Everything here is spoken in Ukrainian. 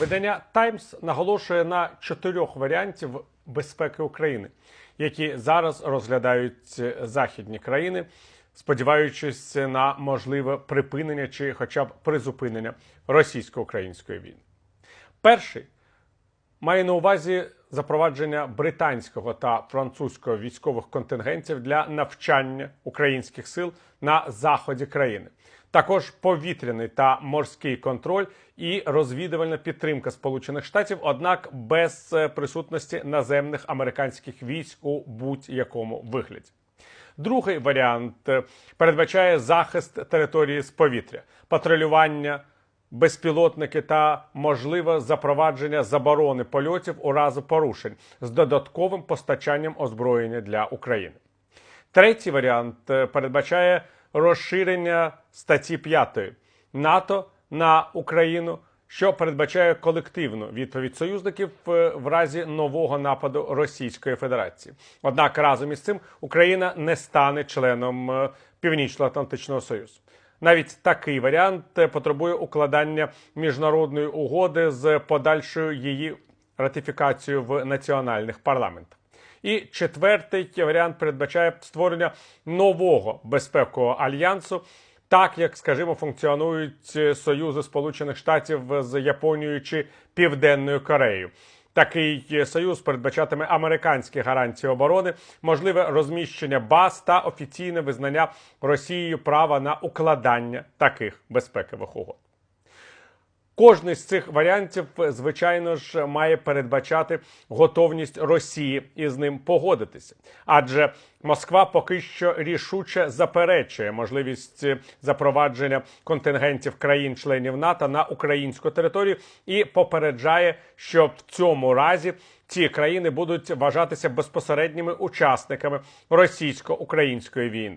Видання Таймс наголошує на чотирьох варіантів безпеки України, які зараз розглядають західні країни, сподіваючись на можливе припинення чи, хоча б призупинення російсько-української війни. Перший має на увазі запровадження британського та французького військових контингентів для навчання українських сил на заході країни. Також повітряний та морський контроль і розвідувальна підтримка Сполучених Штатів, однак без е, присутності наземних американських військ у будь-якому вигляді. Другий варіант е, передбачає захист території з повітря, патрулювання, безпілотники та можливе запровадження заборони польотів у разі порушень з додатковим постачанням озброєння для України. Третій варіант е, передбачає розширення статті 5 НАТО на Україну, що передбачає колективну відповідь союзників е, в разі нового нападу Російської Федерації. Однак разом із цим Україна не стане членом е, Північно-Атлантичного Союзу. Навіть такий варіант потребує укладання міжнародної угоди з подальшою її ратифікацією в національних парламентах. І четвертий варіант передбачає створення нового безпекового альянсу, так як, скажімо, функціонують союзи Сполучених Штатів з Японією чи Південною Кореєю. Такий союз передбачатиме американські гарантії оборони, можливе розміщення баз та офіційне визнання Росією права на укладання таких безпекових угод. Кожний з цих варіантів, звичайно ж, має передбачати готовність Росії із ним погодитися, адже Москва поки що рішуче заперечує можливість запровадження контингентів країн-членів НАТО на українську територію і попереджає, що в цьому разі ці країни будуть вважатися безпосередніми учасниками російсько-української війни.